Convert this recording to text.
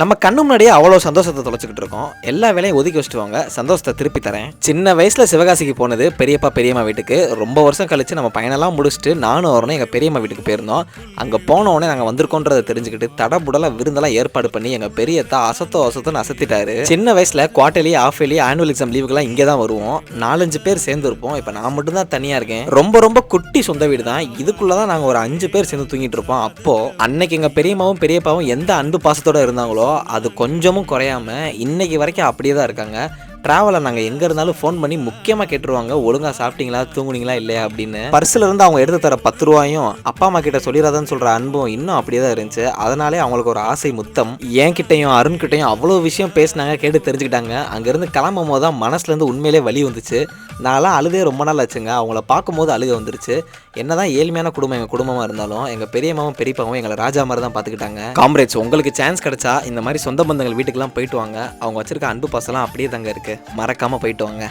நம்ம கண்ணு முன்னாடியே அவ்வளோ சந்தோஷத்தை தொலைச்சிக்கிட்டு இருக்கோம். எல்லா வேலையும் ஒதுக்கி வச்சுட்டு வாங்க சந்தோஷத்தை திருப்பி தரேன். சின்ன வயசில் சிவகாசிக்கு போனது பெரியப்பா பெரியம்மா வீட்டுக்கு. ரொம்ப வருஷம் கழித்து நம்ம பயணம்லாம் முடிச்சுட்டு நானும் வரணும் எங்கள் பெரியம்மா வீட்டுக்கு போயிருந்தோம். அங்கே போன உடனே நாங்கள் வந்திருக்கோன்றதை தெரிஞ்சுக்கிட்டு தடபுடலாக விருந்தெல்லாம் ஏற்பாடு பண்ணி எங்கள் பெரியத்தா அசத்தோ அசத்தோன்னு அசத்திட்டாரு. சின்ன வயசில் quarterly half yearly annual exam லீவுக்கெல்லாம் இங்கே தான் வருவோம். நாலஞ்சு பேர் சேர்ந்து இருப்போம். இப்போ நான் மட்டும் தான் தனியாக இருக்கேன். ரொம்ப ரொம்ப குட்டி சொந்த வீடு தான். இதுக்குள்ளே தான் நாங்கள் ஒரு அஞ்சு பேர் சேர்ந்து தூங்கிட்டு இருப்போம். அப்போது அன்னைக்கு எங்கள் பெரியம்மாவும் பெரியப்பாவும் எந்த அன்பு பாசத்தோடு இருந்தாங்களோ அது கொஞ்சமும் குறையாம இன்னைக்கு வரைக்கும் அப்படியே தான் இருக்காங்க. ட்ராவலில் நாங்கள் எங்கே இருந்தாலும் ஃபோன் பண்ணி முக்கியமாக கேட்டுருவாங்க. ஒழுங்காக சாப்பிட்டீங்களா தூங்குனீங்களா இல்லையா அப்படின்னு. பர்ஸில் இருந்து அவங்க எடுத்து தர பத்து ரூபாயும் அப்பா அம்மா கிட்ட சொல்லிடாதான்னு சொல்கிற அன்பும் இன்னும் அப்படியே தான் இருந்துச்சு. அதனாலே அவங்களுக்கு ஒரு ஆசை முத்தம். என் கிட்டையும் அருண் கிட்டையும் அவ்வளோ விஷயம் பேசினாங்க கேட்டு தெரிஞ்சுக்கிட்டாங்க. அங்கேருந்து கிளம்பும் போது தான் மனசுலேருந்து உண்மையிலே வலி வந்துச்சு. நான்லாம் அழுதே ரொம்ப நாள் ஆச்சுங்க. அவங்கள பார்க்கும்போது அழுக வந்துருச்சு. என்னதான் ஏழ்மையான குடும்பம் எங்கள் குடும்பமாக இருந்தாலும் எங்கள் பெரியம்மாவும் பெரியப்பாவும் எங்களை ராஜா மாதிரி தான் பார்த்துக்கிட்டாங்க. காம்ரேட்ஸ் உங்களுக்கு சான்ஸ் கிடைச்சா இந்த மாதிரி சொந்த பந்தங்கள் வீட்டுக்கெல்லாம் போயிட்டு வாங்க. அவங்க வச்சிருக்க அன்பு பாசலாம் அப்படியே தாங்க இருக்குது மறக்காமல் போயிட்டு வாங்க.